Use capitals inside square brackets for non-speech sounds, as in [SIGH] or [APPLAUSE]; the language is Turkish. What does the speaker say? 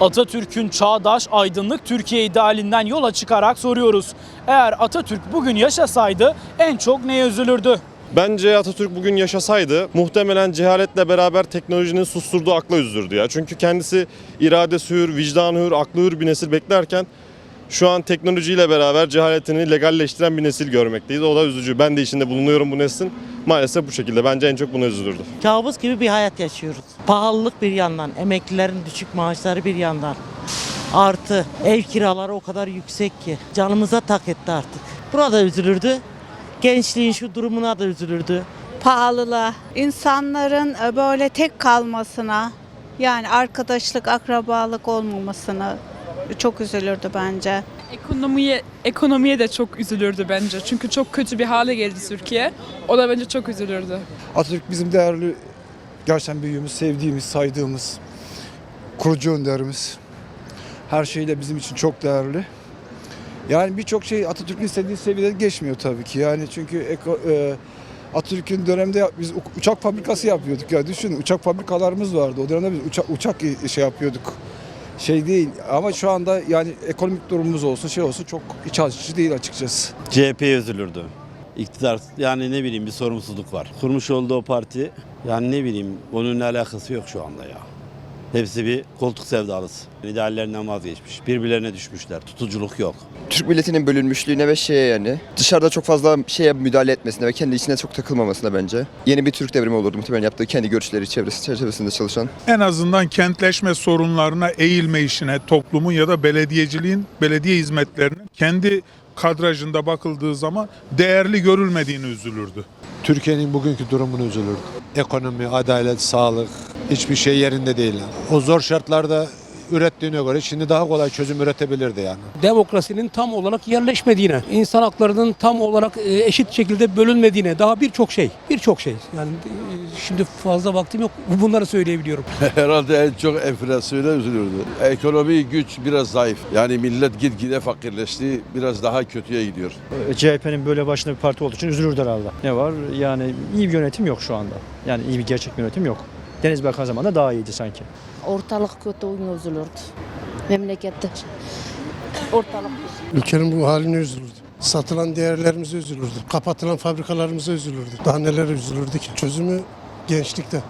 Atatürk'ün çağdaş, aydınlık Türkiye idealinden yola çıkarak soruyoruz. Eğer Atatürk bugün yaşasaydı en çok neye üzülürdü? Bence Atatürk bugün yaşasaydı muhtemelen cehaletle beraber teknolojinin susturduğu akla üzülürdü ya. Çünkü kendisi iradesi hür, vicdanı hür, aklı hür bir nesil beklerken şu an teknolojiyle beraber cehaletini legalleştiren bir nesil görmekteyiz. O da üzücü. Ben de içinde bulunuyorum bu neslin. Maalesef bu şekilde. Bence en çok buna üzülürdü. Kabus gibi bir hayat yaşıyoruz. Pahalılık bir yandan, emeklilerin düşük maaşları bir yandan. Artı ev kiraları o kadar yüksek ki canımıza tak etti artık. Burada üzülürdü. Gençliğin şu durumuna da üzülürdü. pahalılığa, insanların böyle tek kalmasına, yani arkadaşlık, akrabalık olmamasına çok üzülürdü bence. Ekonomiye ekonomiye de çok üzülürdü bence. Çünkü çok kötü bir hale geldi Türkiye. O da bence çok üzülürdü. Atatürk bizim değerli, gerçekten büyüğümüz, sevdiğimiz, saydığımız, kurucu önderimiz. Her şeyle bizim için çok değerli. Yani birçok şey Atatürk'ün istediği seviyede geçmiyor tabii ki. Yani çünkü eko, e, Atatürk'ün döneminde biz uçak fabrikası yapıyorduk ya düşünün uçak fabrikalarımız vardı. O dönemde biz uçak, uçak şey yapıyorduk. Şey değil ama şu anda yani ekonomik durumumuz olsun şey olsun çok iç açıcı değil açıkçası. CHP'ye üzülürdü. İktidar yani ne bileyim bir sorumsuzluk var. Kurmuş olduğu parti yani ne bileyim onunla alakası yok şu anda ya. Hepsi bir koltuk sevdalısı. İdeallerinden vazgeçmiş. Birbirlerine düşmüşler. Tutuculuk yok. Türk milletinin bölünmüşlüğüne ve şeye yani dışarıda çok fazla şeye müdahale etmesine ve kendi içine çok takılmamasına bence. Yeni bir Türk devrimi olurdu muhtemelen yaptığı kendi görüşleri çevresi çerçevesinde çalışan. en azından kentleşme sorunlarına eğilme işine toplumun ya da belediyeciliğin belediye hizmetlerinin kendi kadrajında bakıldığı zaman değerli görülmediğini üzülürdü. Türkiye'nin bugünkü durumunu üzülürdü. Ekonomi, adalet, sağlık hiçbir şey yerinde değil. O zor şartlarda ürettiğine göre şimdi daha kolay çözüm üretebilirdi yani. demokrasinin tam olarak yerleşmediğine, insan haklarının tam olarak e, eşit şekilde bölünmediğine, daha birçok şey, birçok şey. Yani e, şimdi fazla vaktim yok, bunları söyleyebiliyorum. [LAUGHS] Herhalde en çok enflasyona üzülürdü. Ekonomi güç biraz zayıf. Yani millet gitgide fakirleşti. Biraz daha kötüye gidiyor. CHP'nin böyle başında bir parti olduğu için üzülürdü herhalde. Ne var? Yani iyi bir yönetim yok şu anda. Yani iyi bir gerçek bir yönetim yok. Deniz Bakan zamanında daha iyiydi sanki. Ortalık kötü üzülürdü. Memlekette. Ortalık Ülkenin bu haline üzülürdü. Satılan değerlerimize üzülürdü. Kapatılan fabrikalarımıza üzülürdü. Daha neler üzülürdü ki? Çözümü gençlikte.